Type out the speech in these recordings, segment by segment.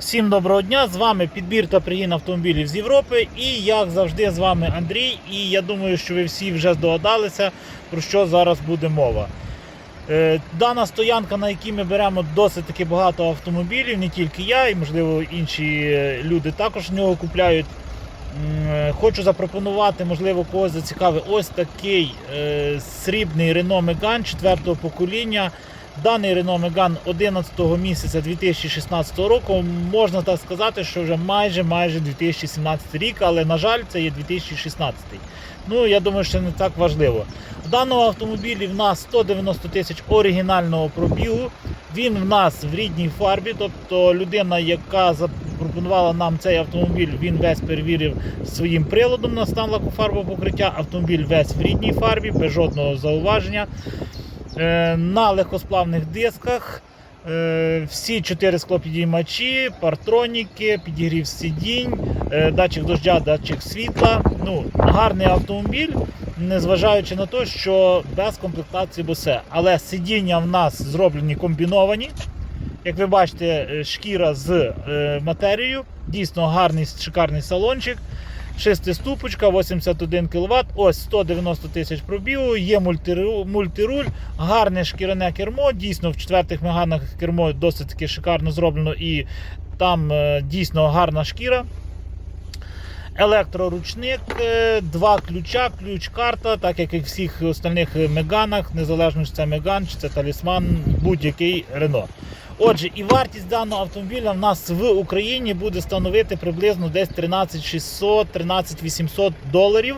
Всім доброго дня! З вами підбір та пригін автомобілів з Європи. І як завжди, з вами Андрій. І я думаю, що ви всі вже здогадалися, про що зараз буде мова. Е, Дана стоянка, на якій ми беремо досить таки багато автомобілів, не тільки я, і можливо інші е, люди також в нього купляють. Е, Хочу запропонувати, можливо, когось зацікавить ось такий срібний Renault Megane 4 покоління. Даний Renault Megane 11 місяця 2016 року можна так сказати, що вже майже майже 2017 рік, але на жаль, це є 2016. Ну я думаю, що не так важливо. В даному автомобілі в нас 190 тисяч оригінального пробігу. Він в нас в рідній фарбі, тобто людина, яка запропонувала нам цей автомобіль, він весь перевірив своїм приладом на стан лакофарбопокриття. Автомобіль весь в рідній фарбі, без жодного зауваження. Е, на легкосплавних дисках. Е, Всі чотири склопідіймачі, партроніки, підігрів сидінь, е, датчик дождя, датчик світла. Ну, гарний автомобіль, незважаючи на те, що без комплектації босе. Але сидіння в нас зроблені комбіновані. Як ви бачите, шкіра з матерією. Дійсно гарний шикарний салончик. Шестиступочка, 81 кВт, ось 190 тисяч пробігу, є мультиру- мультируль, гарне шкіряне кермо. Дійсно, в четвертих меганах кермо досить таки шикарно зроблено і там е, дійсно гарна шкіра. Електроручник, е, два ключа, ключ-карта, так як і в всіх остальних меганах, незалежно чи це меган, чи це талісман, будь-який Рено. Отже, і вартість даного автомобіля в нас в Україні буде становити приблизно десь 13 600, 13 800 доларів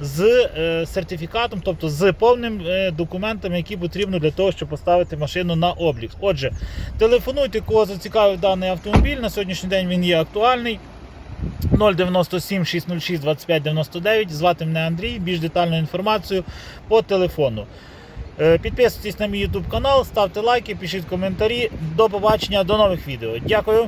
з е, сертифікатом, тобто з повним е, документом, які потрібно для того, щоб поставити машину на облік. Отже, телефонуйте, кого зацікавив даний автомобіль. На сьогоднішній день він є актуальний. 097 606 25 99. Звати мене Андрій. Більш детальну інформацію по телефону. Е, Підписуйтесь на мій YouTube канал, ставте лайки, пишіть коментарі. До побачення, до нових відео. Дякую.